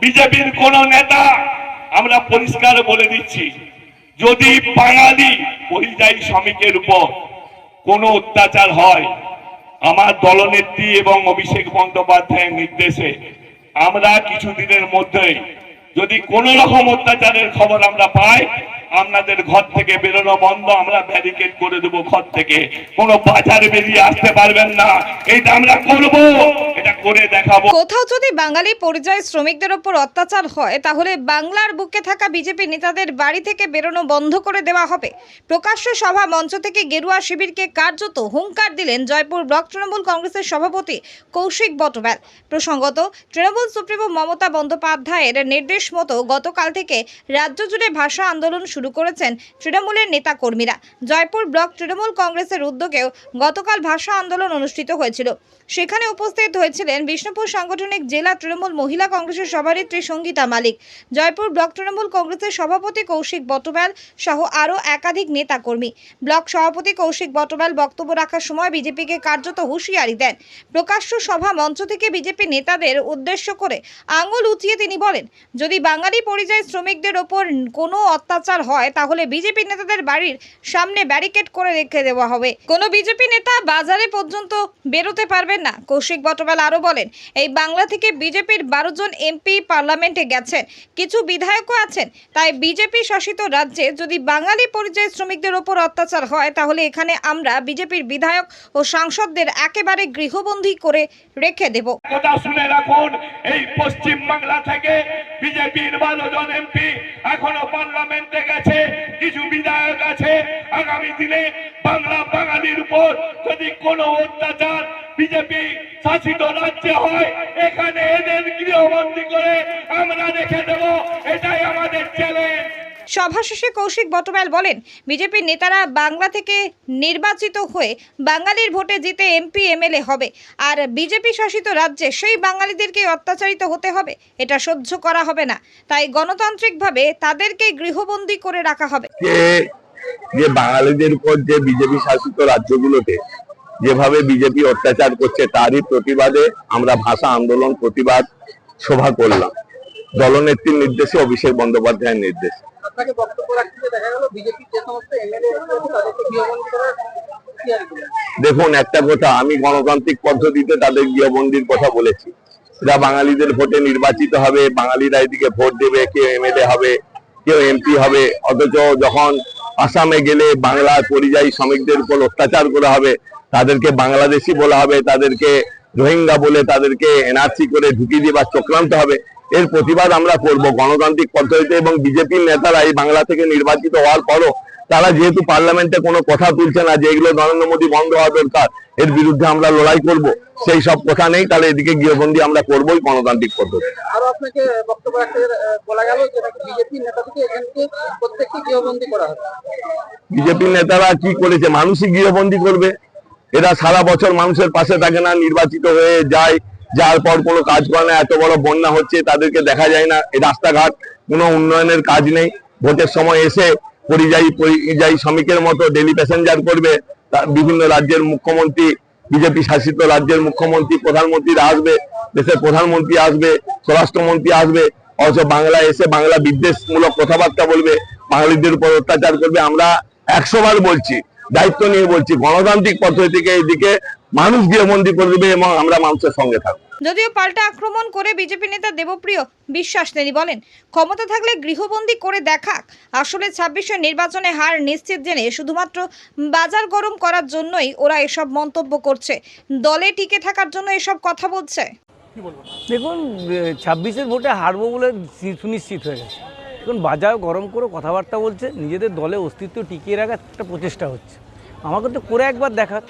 বিজেপির কোন নেতা আমরা পরিষ্কার বলে দিচ্ছি, যদি বাঙালি পরিযায়ী শ্রমিকের উপর কোনো অত্যাচার হয়, আমার দলনেত্রী এবং অভিষেক বন্দ্যোপাধ্যায়ের নির্দেশে আমরা কিছুদিনের মধ্যে যদি কোনো রকম অত্যাচারের খবর আমরা পাই, আপনাদের ঘর থেকে বেরোনো বন্ধ, আমরা ব্যারিকেড করে দেবো ঘর থেকে। কোনো বাজারে বেরিয়ে আসতে পারবেন না। এটা আমরা করব। কোথাও যদি বাঙালি পরিযায়ী শ্রমিকদের ওপর অত্যাচার হয়, তাহলে বাংলার বুকে থাকা বিজেপি নেতাদের বাড়ি থেকে বেরোনো বন্ধ করে দেওয়া হবে। প্রকাশ্য সভা মঞ্চ থেকে গেরুয়া শিবিরকে কার্যত হুঙ্কার দিলেন জয়পুর ব্লক তৃণমূল কংগ্রেসের সভাপতি কৌশিক বটব্যাল। প্রসঙ্গত, তৃণমূল সুপ্রিমো মমতা বন্দ্যোপাধ্যায়ের নির্দেশ মতো গতকাল থেকে রাজ্য জুড়ে ভাষা আন্দোলন শুরু করেছেন তৃণমূলের নেতাকর্মীরা। জয়পুর ব্লক তৃণমূল কংগ্রেসের উদ্যোগেও গতকাল ভাষা আন্দোলন অনুষ্ঠিত হয়েছিল। সেখানে উপস্থিত হয়েছিলেন বিষ্ণুপুর সাংগঠনিক জেলা তৃণমূল মহিলা কংগ্রেসের সভানেত্রী সঙ্গীতা মালিক, জয়পুর ব্লক তৃণমূল কংগ্রেসের সভাপতি কৌশিক বটব্যাল সহ আরও একাধিক নেতাকর্মী। ব্লক সভাপতি কৌশিক বটব্যাল বক্তব্য রাখার সময় বিজেপিকে কার্যত হুঁশিয়ারি দেন। প্রকাশ্য সভা মঞ্চ থেকে বিজেপি নেতাদের উদ্দেশ্য করে আঙুল উঁচিয়ে তিনি বলেন, যদি বাঙালি পরিযায়ী শ্রমিকদের ওপর কোনো অত্যাচার হয়, তাহলে বিজেপি নেতাদের বাড়ির সামনে ব্যারিকেড করে রেখে দেওয়া হবে। কোনো বিজেপি নেতা বাজারে পর্যন্ত বেরোতে পারবেন না। কৌশিক বটবেল আরও বলেন, এই বাংলা থেকে বিজেপির বারো জন এমপি পার্লামেন্টে গেছেন। কিছু বিধায়কও আছেন। তাই বিজেপি শাসিত রাজ্যে যদি বাঙালি পরিযায়ী শ্রমিকদের ওপর অত্যাচার হয়, তাহলে এখানে আমরা বিজেপির বিধায়ক ও সাংসদদের একেবারে গৃহবন্দী করে রেখে দেব। এই পশ্চিম বাংলা থেকে বিজেপির বারো জন এমপি এখনও পার্লামেন্টে গেছে, কিছু বিধায়ক আছে। আগামী দিনে বাংলা বাঙালির উপর যদি কোনো অত্যাচার বিজেপি শাসিত রাজ্যে হয় এখানে এদের গৃহবন্দী করে আমরা রেখে দেব এটাই আমাদের চ্যালেঞ্জ সভা শেষে কৌশিক বটবেল বলেন বিজেপির নেতারা বাংলা থেকে নির্বাচিত হয়ে বাঙালির ভোটে জিতে এমপি এমএলএ হবে আর বিজেপি শাসিত রাজ্যে সেই বাঙালিদেরকে অত্যাচারিত হতে হবে এটা সহ্য করা হবে না। তাই গণতান্ত্রিকভাবে তাদেরকে গৃহবন্দী করে রাখা হবে। যে বাঙালিদের উপর যে বিজেপি শাসিত রাজ্যগুলোতে যেভাবে বিজেপি অত্যাচার করছে তারই প্রতিবাদে আমরা ভাষা আন্দোলন প্রতিবাদ সভা করলাম। দলনেত্রীর নির্দেশে অভিষেক বন্দ্যোপাধ্যায়ের নির্দেশে। দেখুন একটা কথা আমি গণতান্ত্রিক পদ্ধতিতে তাদের গৃহবন্দির কথা বলেছি। যা বাঙালিদের ভোটে নির্বাচিত হবে বাঙালিরা এদিকে ভোট দেবে কেউ এমএলএ হবে কেউ এমপি হবে। অথচ যখন আসামে গেলে বাংলার পরিযায়ী শ্রমিকদের উপর অত্যাচার করা হবে তাদেরকে বাংলাদেশি বলা হবে তাদেরকে রোহিঙ্গা বলে তাদেরকে এনআরসি করে ঢুকিয়ে দিয়ে বা চক্রান্ত হবে এর প্রতিবাদ আমরা করব। গণতান্ত্রিক পদ্ধতিতে এবং বিজেপির নেতারা এই বাংলা থেকে নির্বাচিত হওয়ার পরও তারা যেহেতু পার্লামেন্টে কোনো কথা তুলছে না যে এগুলো নরেন্দ্র মোদী বন্ধ হওয়া দরকার এর বিরুদ্ধে আমরা লড়াই করব সেই সব কথা নেই তাহলে এদিকে গৃহবন্দী আমরা করবোই গণতান্ত্রিক পদ্ধতি। বিজেপির নেতারা কি করেছে? মানুষই গৃহবন্দী করবে। এরা সারা বছর মানুষের পাশে থাকে না, নির্বাচিত হয়ে যায়। যার পর কোনো কাজ করে না, এত বড় বন্যা হচ্ছে, তাদেরকে দেখা যায় না। এই রাস্তাঘাট, কোনো উন্নয়নের কাজ নেই। ভোটের সময় এসে পরিযায়ী পরিযায়ী শ্রমিকের মতো ডেলি প্যাসেঞ্জার করবে। বিভিন্ন রাজ্যের মুখ্যমন্ত্রী, বিজেপি শাসিত রাজ্যের মুখ্যমন্ত্রী, প্রধানমন্ত্রীরা আসবে, দেশের প্রধানমন্ত্রী আসবে, স্বরাষ্ট্রমন্ত্রী আসবে। অথচ বাংলা এসে বাংলা বিদ্বেষমূলক কথাবার্তা বলবে, বাঙালিদের উপর অত্যাচার করবে। আমরা একশো বার বলছি দায়িত্ব নিয়ে বলছি গণতান্ত্রিক পদ্ধতিকে থেকে এইদিকে মানুষ গৃহবন্দী করে দেবে এবং আমরা মানুষের সঙ্গে থাকব। যদিও পাল্টা আক্রমণ করে বিজেপি নেতা দেবপ্রিয় বিশ্বাস তিনি বলেন ক্ষমতা থাকলে গৃহবন্দী করে দেখাক। আসলে ছাব্বিশের নির্বাচনে হার নিশ্চিত জেনে শুধুমাত্র বাজার গরম করার জন্যই ওরা এসব মন্তব্য করছে। দলে টিকে থাকার জন্য এসব কথা বলছে। দেখুন ছাব্বিশের ভোটে হারবো বলে সুনিশ্চিত হয়ে গেছে। এখন বাজার গরম করে, কথাবার্তা বলছে, নিজেদের দলে অস্তিত্ব টিকিয়ে রাখার একটা প্রচেষ্টা হচ্ছে। আমাকে তো করে একবার দেখাক।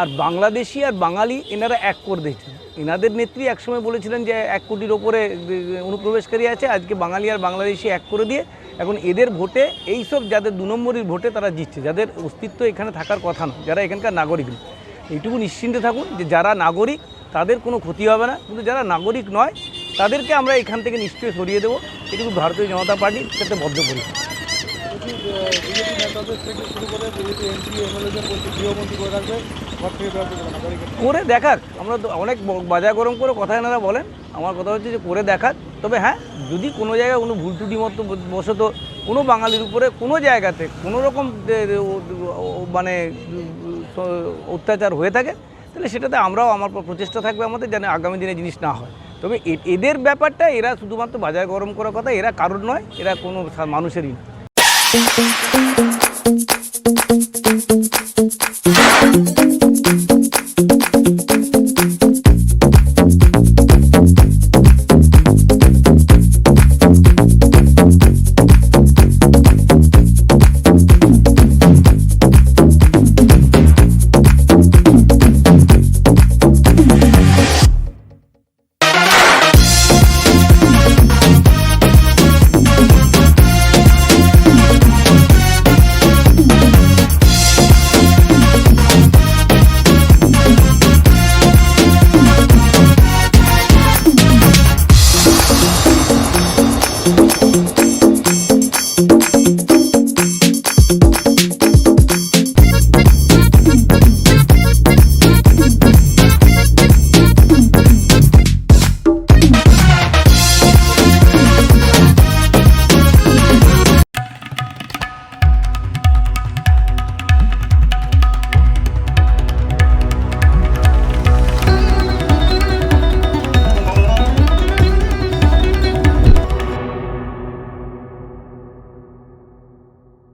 আর বাংলাদেশি আর বাঙালি, এনারা এক করে দিয়েছেন এনাদের নেত্রী একসময় বলেছিলেন যে, এক কোটির ওপরে অনুপ্রবেশকারী আছে, আজকে বাঙালি আর বাংলাদেশি এক করে দিয়ে। এখন এদের ভোটে এই সব যাদের দু নম্বরের ভোটে তারা জিতছে। যাদের অস্তিত্ব এখানে থাকার কথা না যারা এখানকার নাগরিক না। এইটুকু নিশ্চিন্তে থাকুন যে, যারা নাগরিক, তাদের কোনো ক্ষতি হবে না। কিন্তু যারা নাগরিক নয়, তাদেরকে আমরা এখান থেকে নিশ্চয়ই সরিয়ে দেবো। এটুকু ভারতীয় জনতা পার্টির সাথে থেকে করে। দেখাক, আমরা অনেক ব- বাজার গরম করে কথা এনারা বলেন। আমার কথা হচ্ছে যে করে দেখাক। তবে হ্যাঁ যদি কোনো জায়গায় কোনো ভুল ত্রুটি মতো বশত কোনো বাঙালির উপরে কোনো জায়গাতে কোনো রকম মানে অত্যাচার হয়ে থাকে, তাহলে সেটাতে আমরাও আমার প্রচেষ্টা থাকবে আমাদের যেন আগামী দিনে জিনিস না হয়। তবে এদের ব্যাপারটা এরা শুধুমাত্র বাজার গরম করার কথা, এরা কারোর নয়, এরা কোনো মানুষেরই না